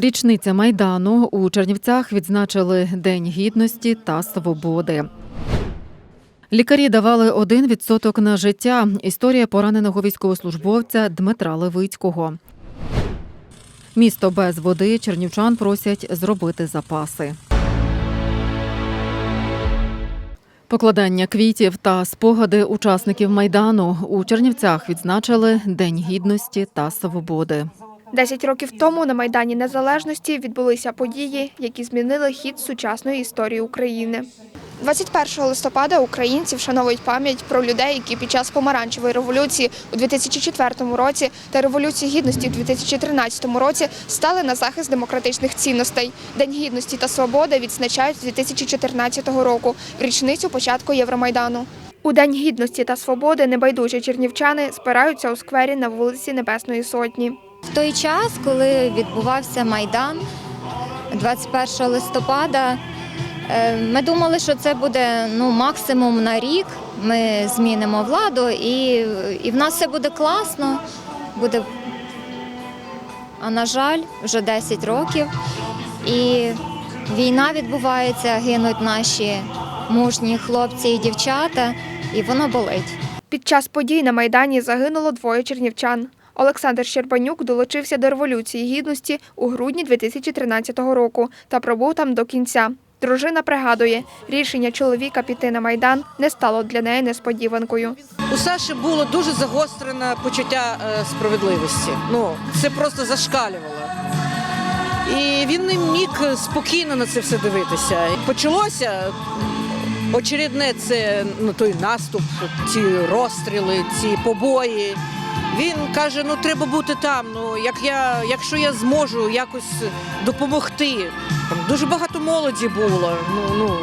Річниця майдану у Чернівцях відзначили День гідності та свободи. Лікарі давали один відсоток на життя. Історія пораненого військовослужбовця Дмитра Левицького. Місто без води чернівчан просять зробити запаси. Покладання квітів та спогади учасників майдану у Чернівцях відзначили День гідності та свободи. Десять років тому на Майдані Незалежності відбулися події, які змінили хід сучасної історії України. 21 листопада українці вшановують пам'ять про людей, які під час помаранчевої революції у 2004 році та революції гідності у 2013 році стали на захист демократичних цінностей. День гідності та свободи відзначають з 2014 року, в річницю початку Євромайдану. У День гідності та свободи небайдужі чернівчани збираються у сквері на вулиці Небесної Сотні. В той час, коли відбувався Майдан 21 листопада, е, ми думали, що це буде ну, максимум на рік. Ми змінимо владу і, і в нас все буде класно. Буде... А на жаль, вже 10 років. І війна відбувається, гинуть наші мужні хлопці і дівчата, і воно болить. Під час подій на Майдані загинуло двоє чернівчан. Олександр Щербанюк долучився до Революції Гідності у грудні 2013 року та пробув там до кінця. Дружина пригадує, рішення чоловіка піти на Майдан не стало для неї несподіванкою. У Саші було дуже загострене почуття е, справедливості. Ну, це просто зашкалювало. І він не міг спокійно на це все дивитися. Почалося очередне це ну, той наступ, ці розстріли, ці побої. Він каже: ну треба бути там. Ну як я, якщо я зможу якось допомогти. Там дуже багато молоді було. Ну ну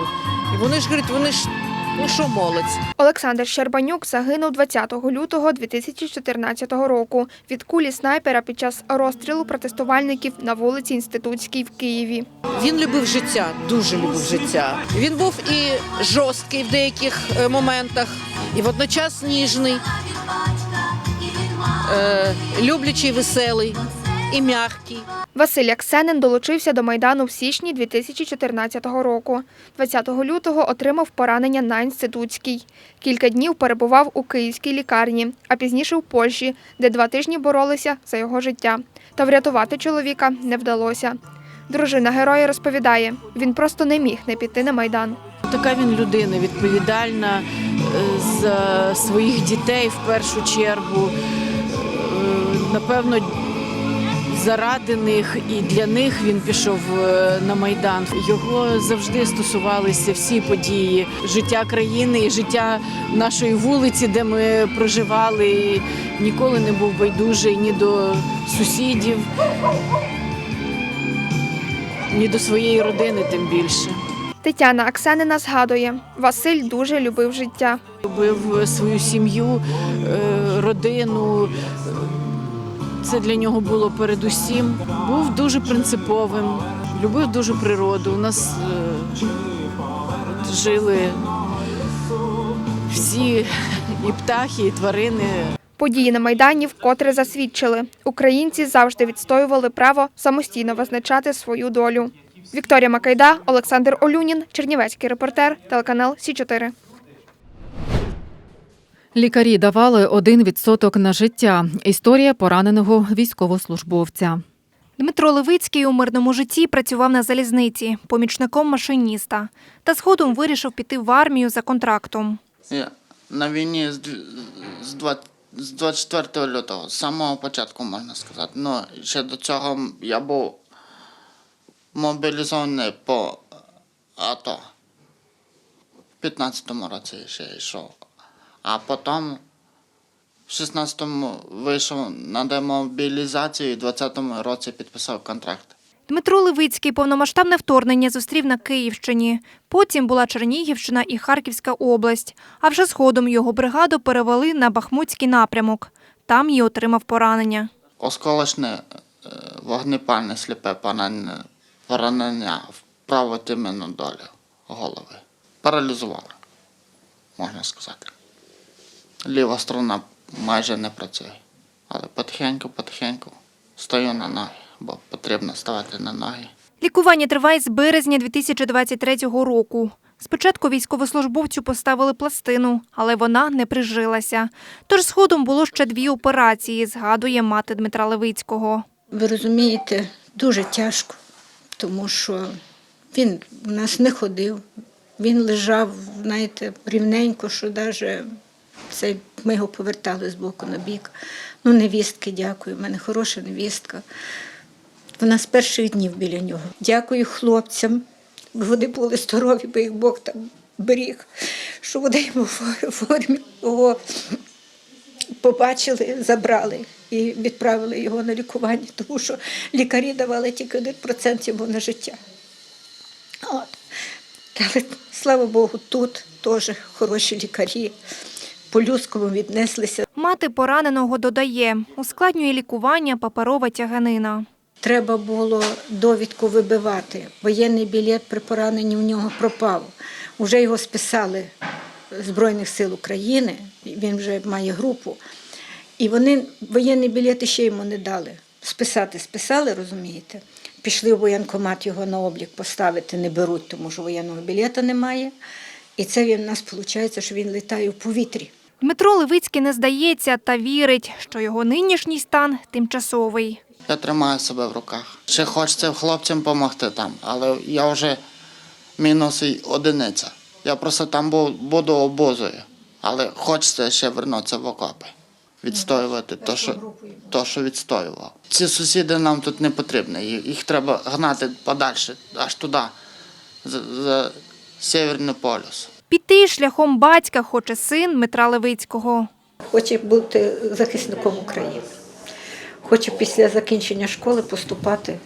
і вони ж говорять, вони ж ну що молодь. Олександр Щербанюк загинув 20 лютого 2014 року від кулі снайпера під час розстрілу протестувальників на вулиці Інститутській в Києві. Він любив життя, дуже любив життя. Він був і жорсткий в деяких е, моментах, і водночас ніжний, люблячий, веселий і м'який. Василь Аксенин долучився до Майдану в січні 2014 року. 20 лютого отримав поранення на інститутській. Кілька днів перебував у київській лікарні, а пізніше в Польщі, де два тижні боролися за його життя. Та врятувати чоловіка не вдалося. Дружина героя розповідає, він просто не міг не піти на Майдан. Така він людина відповідальна е, за своїх дітей в першу чергу. Напевно, заради них і для них він пішов е, на майдан. Його завжди стосувалися всі події життя країни і життя нашої вулиці, де ми проживали. І Ніколи не був байдужий ні до сусідів, ні до своєї родини, тим більше. Тетяна Аксенина згадує, Василь дуже любив життя. Любив свою сім'ю, е, родину. Це для нього було передусім. Був дуже принциповим, любив дуже природу. У нас е, жили всі і птахи, і тварини. Події на Майдані вкотре засвідчили. Українці завжди відстоювали право самостійно визначати свою долю. Вікторія Макайда, Олександр Олюнін, Чернівецький репортер, телеканал Сі 4 Лікарі давали один відсоток на життя. Історія пораненого військовослужбовця. Дмитро Левицький у мирному житті працював на залізниці, помічником машиніста, та згодом вирішив піти в армію за контрактом. Я на війні з, з, з 24 лютого, з самого початку можна сказати. Ну, ще до цього я був мобілізований по АТО. В 15-му році ще йшов. А потім в 16-му вийшов на демобілізацію і в 20-му році підписав контракт. Дмитро Левицький повномасштабне вторгнення зустрів на Київщині. Потім була Чернігівщина і Харківська область. А вже згодом його бригаду перевели на Бахмутський напрямок. Там й отримав поранення. Осколочне е, вогнепальне сліпе поранення, поранення в праву тименну долю голови. Паралізувало, можна сказати. Ліва сторона майже не працює. Але потихеньку, потихеньку стою на ноги. бо потрібно ставати на ноги. Лікування триває з березня 2023 року. Спочатку військовослужбовцю поставили пластину, але вона не прижилася. Тож згодом було ще дві операції, згадує мати Дмитра Левицького. Ви розумієте, дуже тяжко, тому що він у нас не ходив, він лежав, знаєте, рівненько, що навіть це, ми його повертали з боку на бік. Ну, невістки, дякую. У мене хороша невістка. Вона з перших днів біля нього. Дякую хлопцям. Вони були здорові, бо їх Бог там беріг, що вони йому в формі його побачили, забрали і відправили його на лікування, тому що лікарі давали тільки 1% йому на життя. От. Але слава Богу, тут теж хороші лікарі. По-людському віднеслися. Мати пораненого додає, ускладнює лікування паперова тяганина. Треба було довідку вибивати. Воєнний білет при пораненні в нього пропав. Уже його списали Збройних сил України, він вже має групу. І вони воєнний білет ще йому не дали. Списати списали, розумієте? Пішли в воєнкомат його на облік поставити, не беруть, тому що воєнного білета немає. І це він у нас виходить, що він літає в повітрі. Дмитро Левицький не здається та вірить, що його нинішній стан тимчасовий. Я тримаю себе в руках. Ще хочеться хлопцям допомогти там, але я вже мінус одиниця. Я просто там буду обозою, але хочеться ще вернутися в окопи, відстоювати те, що, то, що відстоював. Ці сусіди нам тут не потрібні, їх їх треба гнати подальше, аж туди, за, за Северний полюс. Піти шляхом батька хоче син Дмитра Левицького. Хоче бути захисником України. Хоче після закінчення школи поступати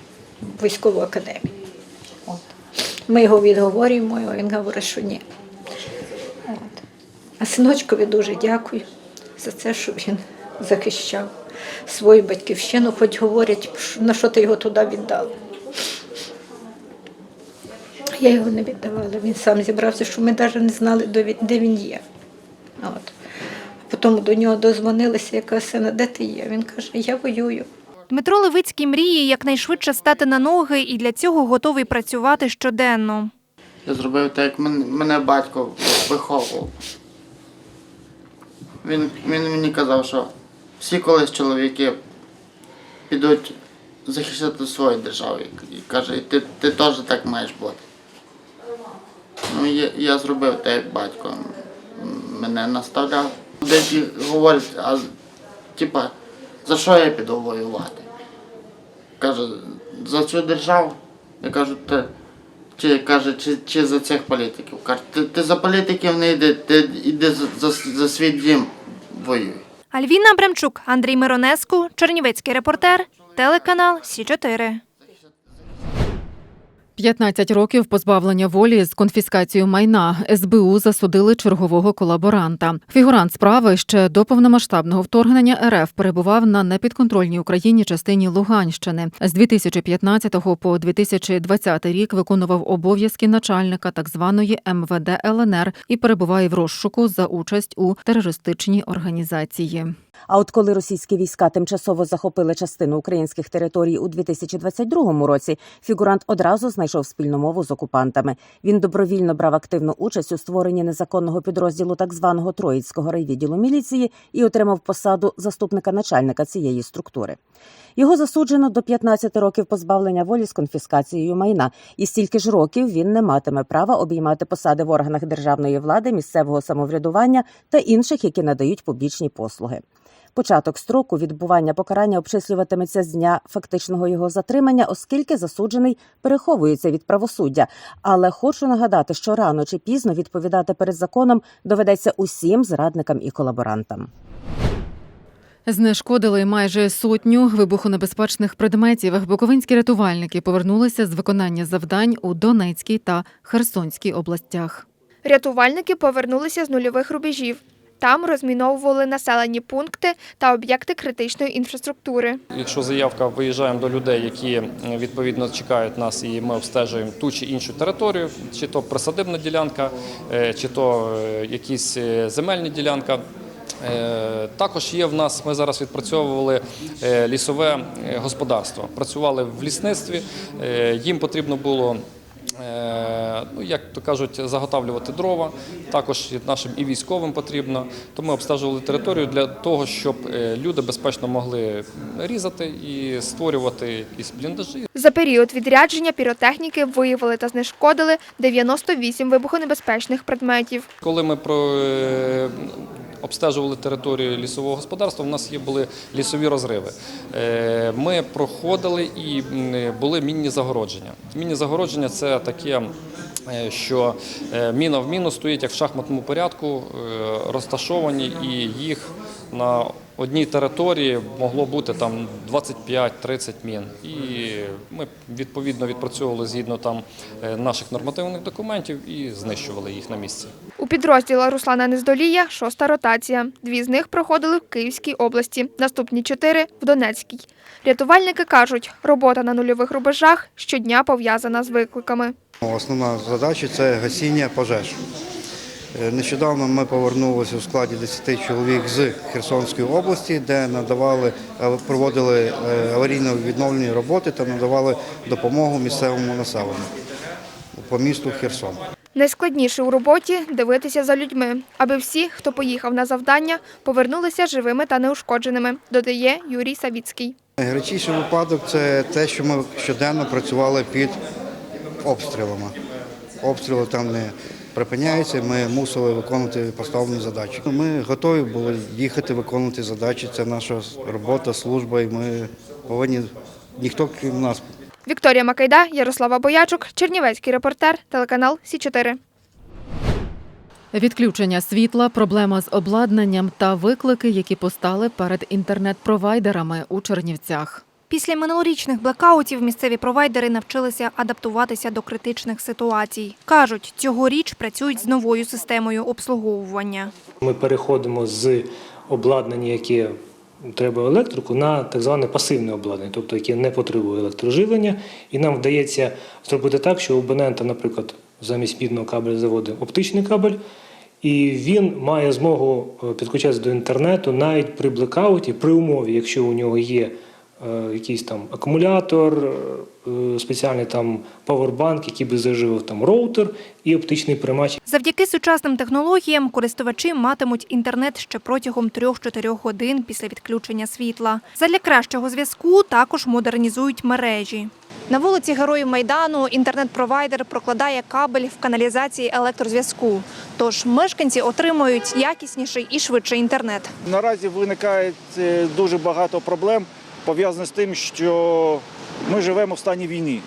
в військову академію. От. Ми його відговорюємо, а він говорить, що ні. От. А синочкові дуже дякую за це, що він захищав свою батьківщину, хоч говорять, на що ти його туди віддав. Я його не віддавала, він сам зібрався, що ми навіть не знали, де він- є. От. Потім до нього дозвонилися, яка сина, де ти є? Він каже, я воюю. Дмитро Левицький мріє якнайшвидше стати на ноги і для цього готовий працювати щоденно. Я зробив так, як мене батько виховував. Він, він мені казав, що всі колись чоловіки підуть захищати свою державу. І каже, і ти, ти теж так маєш бути. Ну, я, я зробив так, як батько мене наставляв. Деякі говорять, а типа, за що я піду воювати? Каже, за цю державу. Я кажу, ти, чи каже, чи, чи за цих політиків. Каже, ти, ти за політиків не йди, ти йди за, за, за свій дім воюй. Альвіна Абрамчук, Андрій Миронеску, Чернівецький репортер, телеканал Сі 4 15 років позбавлення волі з конфіскацією майна СБУ засудили чергового колаборанта. Фігурант справи ще до повномасштабного вторгнення РФ перебував на непідконтрольній Україні частині Луганщини. З 2015 по 2020 рік виконував обов'язки начальника так званої МВД ЛНР і перебуває в розшуку за участь у терористичній організації. А от коли російські війська тимчасово захопили частину українських територій у 2022 році, фігурант одразу знайшов спільну мову з окупантами. Він добровільно брав активну участь у створенні незаконного підрозділу так званого Троїцького райвідділу міліції і отримав посаду заступника начальника цієї структури. Його засуджено до 15 років позбавлення волі з конфіскацією майна, і стільки ж років він не матиме права обіймати посади в органах державної влади, місцевого самоврядування та інших, які надають публічні послуги. Початок строку відбування покарання обчислюватиметься з дня фактичного його затримання, оскільки засуджений переховується від правосуддя. Але хочу нагадати, що рано чи пізно відповідати перед законом доведеться усім зрадникам і колаборантам. Знешкодили майже сотню вибухонебезпечних предметів. Буковинські рятувальники повернулися з виконання завдань у Донецькій та Херсонській областях. Рятувальники повернулися з нульових рубежів. Там розміновували населені пункти та об'єкти критичної інфраструктури. Якщо заявка виїжджаємо до людей, які е, відповідно чекають нас, і ми обстежуємо ту чи іншу територію, чи то присадибна ділянка, е, чи то е, якісь земельні ділянка. Також є в нас, ми зараз відпрацьовували лісове господарство. Працювали в лісництві. Їм потрібно було, ну, як то кажуть, заготавлювати дрова. Також нашим і військовим потрібно. То ми обстежували територію для того, щоб е, люди безпечно могли різати і створювати якісь бліндажі. За період відрядження піротехніки виявили та знешкодили 98 вибухонебезпечних предметів. Коли ми про, е, обстежували територію лісового господарства, у нас є були лісові розриви. Е, Ми проходили і були мінні загородження. Мінні загородження це таке. е, Що е, міна в міну стоїть як в шахматному порядку, е, розташовані, і їх на одній території могло бути там 25-30 мін. І ми відповідно відпрацьовували згідно там е, наших нормативних документів і знищували їх на місці. У підрозділі Руслана Нездолія шоста ротація. Дві з них проходили в Київській області, наступні чотири в Донецькій. Рятувальники кажуть, робота на нульових рубежах щодня пов'язана з викликами. Основна задача це гасіння пожеж. Е, Нещодавно ми повернулися у складі 10 чоловік з Херсонської області, де надавали, е, проводили е, аварійно-відновлені роботи та надавали допомогу місцевому населенню по місту Херсон. Найскладніше у роботі дивитися за людьми, аби всі, хто поїхав на завдання, повернулися живими та неушкодженими, додає Юрій Савіцький. Найгарячіший випадок це те, що ми щоденно працювали під обстрілами. Обстріли там не припиняються, ми мусили виконувати поставлені задачі. Ми готові були їхати виконувати задачі. Це наша робота, служба, і ми повинні ніхто крім нас Вікторія Макайда, Ярослава Боячук, Чернівецький репортер, телеканал Сі 4 Відключення світла, проблема з обладнанням та виклики, які постали перед інтернет-провайдерами у Чернівцях. Після минулорічних блекаутів місцеві провайдери навчилися адаптуватися до критичних ситуацій. Кажуть, цьогоріч працюють з новою системою обслуговування. Ми переходимо з обладнання, яке треба електрику, на так зване пасивне обладнання, тобто яке не потребує електроживлення. І нам вдається зробити так, що абонента, наприклад, замість мідного кабеля заводить оптичний кабель, і він має змогу е, підключатися до інтернету навіть при блекауті, при умові, якщо у нього є якийсь там акумулятор, е, спеціальний там павербанк, який би заживив там роутер і оптичний приймач, Завдяки сучасним технологіям користувачі матимуть інтернет ще протягом 3-4 годин після відключення світла. Задля кращого зв'язку також модернізують мережі. На вулиці Героїв Майдану інтернет-провайдер прокладає кабель в каналізації електрозв'язку. Тож мешканці отримують якісніший і швидший інтернет. Наразі виникає е, дуже багато проблем пов'язаних з тим, що ми живемо в стані війни.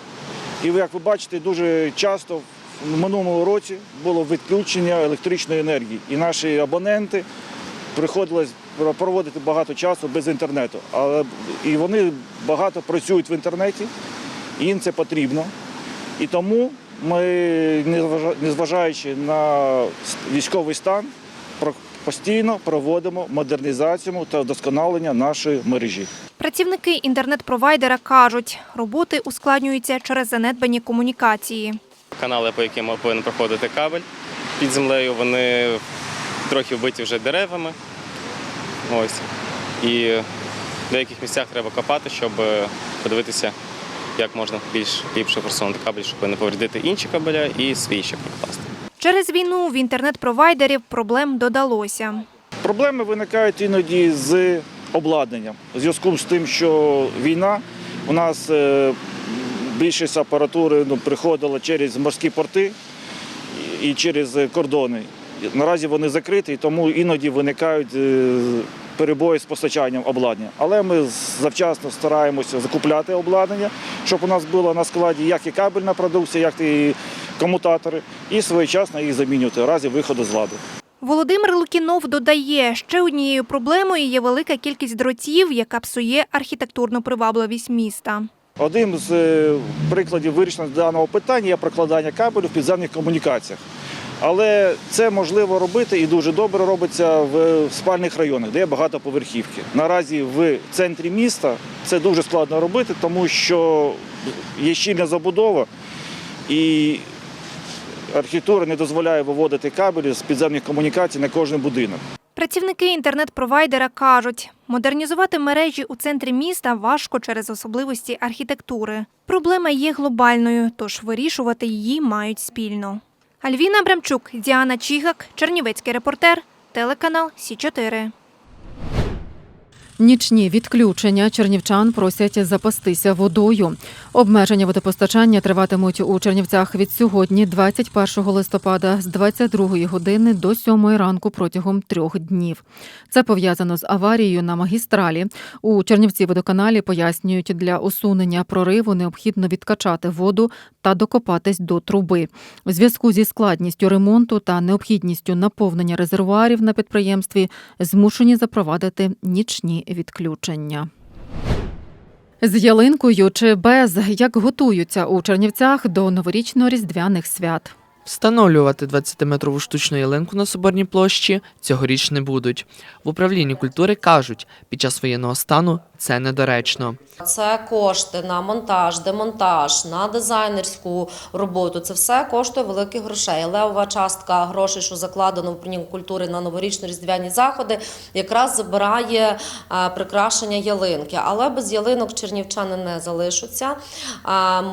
І як ви бачите, дуже часто в минулому році було відключення електричної енергії. І наші абоненти приходилось проводити багато часу без інтернету. Але і вони багато працюють в інтернеті, і їм це потрібно. І тому ми, незважаючи на військовий стан, постійно проводимо модернізацію та вдосконалення нашої мережі. Працівники інтернет-провайдера кажуть, роботи ускладнюються через занедбані комунікації. Канали, по яким повинен проходити кабель під землею, вони трохи вбиті вже деревами. Ось. І в деяких місцях треба копати, щоб подивитися, як можна більш ліпше просунути кабель, щоб не повредити інші кабеля і свій ще прокласти. Через війну в інтернет-провайдерів проблем додалося. Проблеми виникають іноді з обладнанням. У зв'язку з тим, що війна у нас е, більшість апаратури ну, приходила через морські порти і через кордони. Наразі вони закриті, тому іноді виникають е, перебої з постачанням обладнання. Але ми завчасно стараємося закупляти обладнання, щоб у нас було на складі як і кабельна продукція, як і комутатори, і своєчасно їх замінювати в разі виходу з ладу. Володимир Лукінов додає, ще однією проблемою є велика кількість дротів, яка псує архітектурну привабливість міста. Один з е, прикладів вирішення даного питання є прокладання кабелю в підземних комунікаціях. Але це можливо робити і дуже добре робиться в спальних районах, де є багатоповерхівки. Наразі в центрі міста це дуже складно робити, тому що є щільна забудова і архітектура не дозволяє виводити кабелі з підземних комунікацій на кожен будинок. Працівники інтернет-провайдера кажуть, модернізувати мережі у центрі міста важко через особливості архітектури. Проблема є глобальною, тож вирішувати її мають спільно. Альвіна Абрамчук, Діана Чігак, Чернівецький репортер, телеканал Сі 4 Нічні відключення чернівчан просять запастися водою. Обмеження водопостачання триватимуть у Чернівцях від сьогодні, 21 листопада, з 22 години до 7 ранку протягом трьох днів. Це пов'язано з аварією на магістралі. У Чернівці водоканалі пояснюють, для усунення прориву необхідно відкачати воду та докопатись до труби. У зв'язку зі складністю ремонту та необхідністю наповнення резервуарів на підприємстві змушені запровадити нічні відключення. З ялинкою чи без як готуються у Чернівцях до новорічно-різдвяних свят. Встановлювати 20-метрову штучну ялинку на Соборній площі цьогоріч не будуть. В управлінні культури кажуть, під час воєнного стану це недоречно. Це кошти на монтаж, демонтаж, на дизайнерську роботу. Це все коштує великих грошей. Левова частка грошей, що закладено в управлінні культури на новорічно-різдвяні заходи, якраз забирає е, прикрашення ялинки. Але без ялинок чернівчани не залишаться.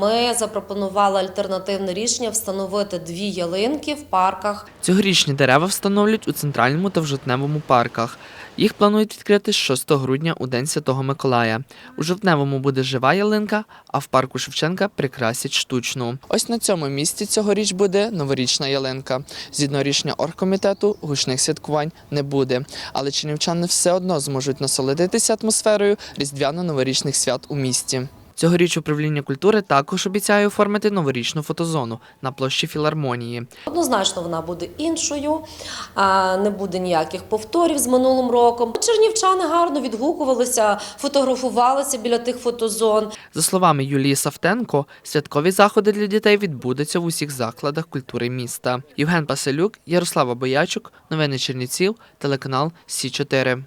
Ми запропонували альтернативне рішення встановити дві ялинки в парках Цьогорічні дерева встановлять у центральному та в жовтневому парках. Їх планують відкрити з 6 грудня у День Святого Миколая. У жовтневому буде жива ялинка, а в парку Шевченка прикрасять штучну. Ось на цьому місці цьогоріч буде новорічна ялинка. Згідно рішення оргкомітету, гучних святкувань не буде. Але чинівчани все одно зможуть насолодитися атмосферою різдвяно-новорічних свят у місті. Цьогоріч управління культури також обіцяє оформити новорічну фотозону на площі філармонії. Однозначно вона буде іншою, не буде ніяких повторів з минулим роком. Чернівчани гарно відгукувалися, фотографувалися біля тих фотозон. За словами Юлії Савтенко, святкові заходи для дітей відбудуться в усіх закладах культури міста. Євген Паселюк, Ярослава Боячук, новини Чернівців, телеканал Сі 4